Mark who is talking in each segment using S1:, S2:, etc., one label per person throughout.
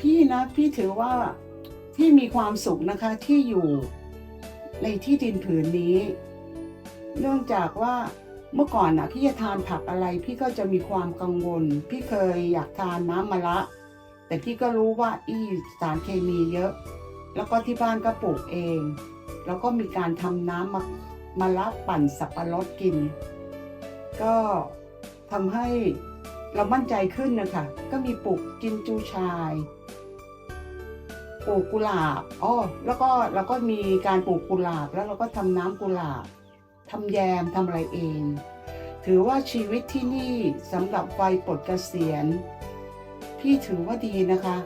S1: พี่นะ พี่ถือว่าพี่มีความสุขนะคะที่อยู่ในที่ดินผืนนี้ เนื่องจากว่าเมื่อก่อนนะพี่จะทานผักอะไร พี่ก็จะมีความกังวล พี่เคยอยากทานน้ำมะระแต่พี่ก็รู้ว่าอีสารเคมีเยอะ แล้วก็ที่บ้านก็ปลูกเอง แล้วก็มีการทำน้ำมะมะระปั่นสับปะรดกิน ก็ทำให้เรามั่นใจขึ้นนะคะ ก็มีปลูกจินจูชาย ปลูกกุหลาบอ๋อแล้วก็เราก็มีการปลูกกุหลาบ แล้วเราก็ทำน้ำกุหลาบทำแยมทำอะไรเอง ถือว่าชีวิตที่นี่สำหรับวัยปลดเกษียณพี่ถือว่าดีนะคะ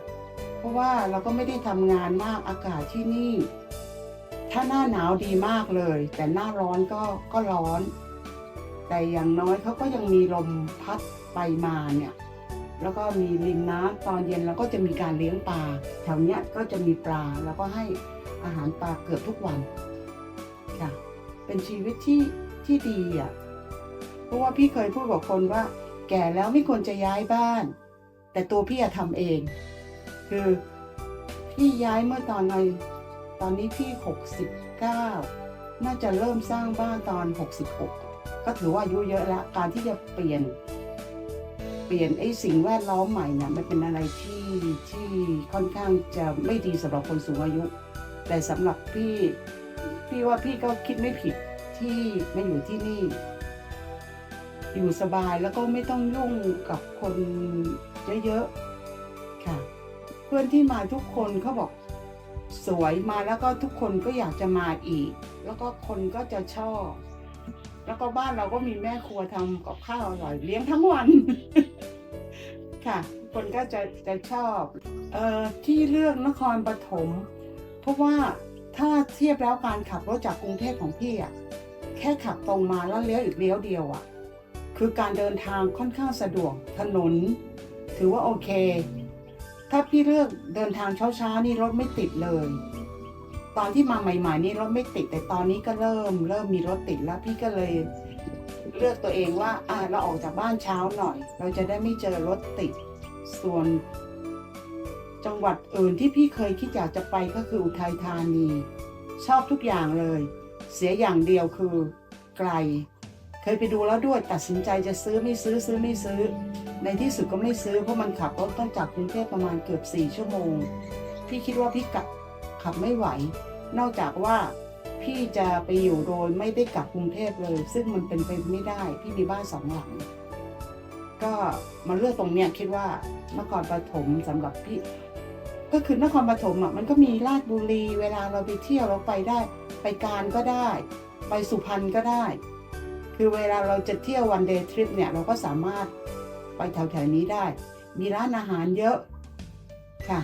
S1: เพราะว่าเราก็ไม่ได้ทำงานมากอากาศที่นี่ ถ้าหน้าหนาวดีมากเลย แต่หน้าร้อนก็ก็ร้อน แต่อย่างน้อยเขาก็ยังมีลมพัดไปมาเนี่ย แล้วก็มีริมน้ำตอนเย็นเราก็จะมีการเลี้ยงปลาแถวเนี้ยก็จะมีปลาแล้วก็ให้อาหารปลาเกือบทุกวันค่ะเป็นชีวิตที่ที่ดีอะเพราะว่าพี่เคยพูดกับคนว่า แก่แล้วไม่ควรจะย้ายบ้าน แต่ตัวพี่อะทำเอง คือพี่ย้ายเมื่อตอนในตอนนี้พี่หกสิบเก้าน่าจะเริ่มสร้างบ้านตอนหกสิบหกก็ถือว่าอายุเยอะแล้วการที่จะเปลี่ยน เปลี่ยนไอ้สิ่งแวดล้อมใหม่เนี่ยมันเป็นอะไรที่ที่ค่อนข้างจะไม่ดีสำหรับคนสูงอายุ แต่สำหรับพี่พี่ว่าพี่ก็คิดไม่ผิดที่มาอยู่ที่นี่ อยู่สบายแล้วก็ไม่ต้องยุ่งกับคนเยอะๆค่ะ เพื่อนที่มาทุกคนเขาบอกสวยมาแล้วก็ทุกคนก็อยากจะมาอีก แล้วก็คนก็จะชอบ แล้วก็บ้านเราก็มีแม่ครัวทำกับข้าวอร่อยเลี้ยงทั้งวัน ค่ะ คนก็จะจะชอบเอ่อที่เลือกนครปฐมเพราะว่าถ้าเทียบแล้วการขับรถจากกรุงเทพของพี่อะแค่ขับตรงมาแล้วเลี้ยวอีกเลี้ยวเดียวอะ คือการเดินทางค่อนข้างสะดวกถนน ถือว่าโอเค ถ้าพี่เลือกเดินทางเช้าๆนี่รถไม่ติดเลย ตอนที่มาใหม่ ๆ นี่รถไม่ติดแต่ตอนนี้ก็เริ่ม เริ่มมีรถติดแล้วพี่ก็เลยเลือกตัวเองว่าอ่าเราออกจากบ้านเช้าหน่อย เราจะได้ไม่เจอรถติดส่วน จังหวัดอื่นที่พี่เคยคิดอยากจะไปก็คืออุทัยธานี ชอบทุกอย่างเลย เสียอย่างเดียวคือไกล เคยไปดูแล้วด้วยตัดสินใจจะซื้อไม่ซื้อซื้อไม่ซื้อ ในที่สุดก็ไม่ซื้อเพราะมันขับรถต้องจากกรุงเทพประมาณเกือบสี่ชั่วโมง พี่คิดว่าพี่กลับ ขับไม่ไหว นอกจากว่าพี่จะไปอยู่โดยไม่ได้กลับกรุงเทพเลย ซึ่งมันเป็นไปไม่ได้พี่มีบ้านสองหลัง ก็มาเลือกตรงเนี้ยคิดว่านครปฐมสำหรับพี่ ก็คือนครปฐมอะมันก็มีลาดบุรีเวลาเราไปเที่ยวเราไปได้ ไปการก็ได้ ไปสุพรรณก็ได้ คือเวลาเราจะเที่ยววันเดย์ทริปเนี่ยเราก็สามารถไปแถวๆนี้ได้ มีร้านอาหารเยอะค่ะ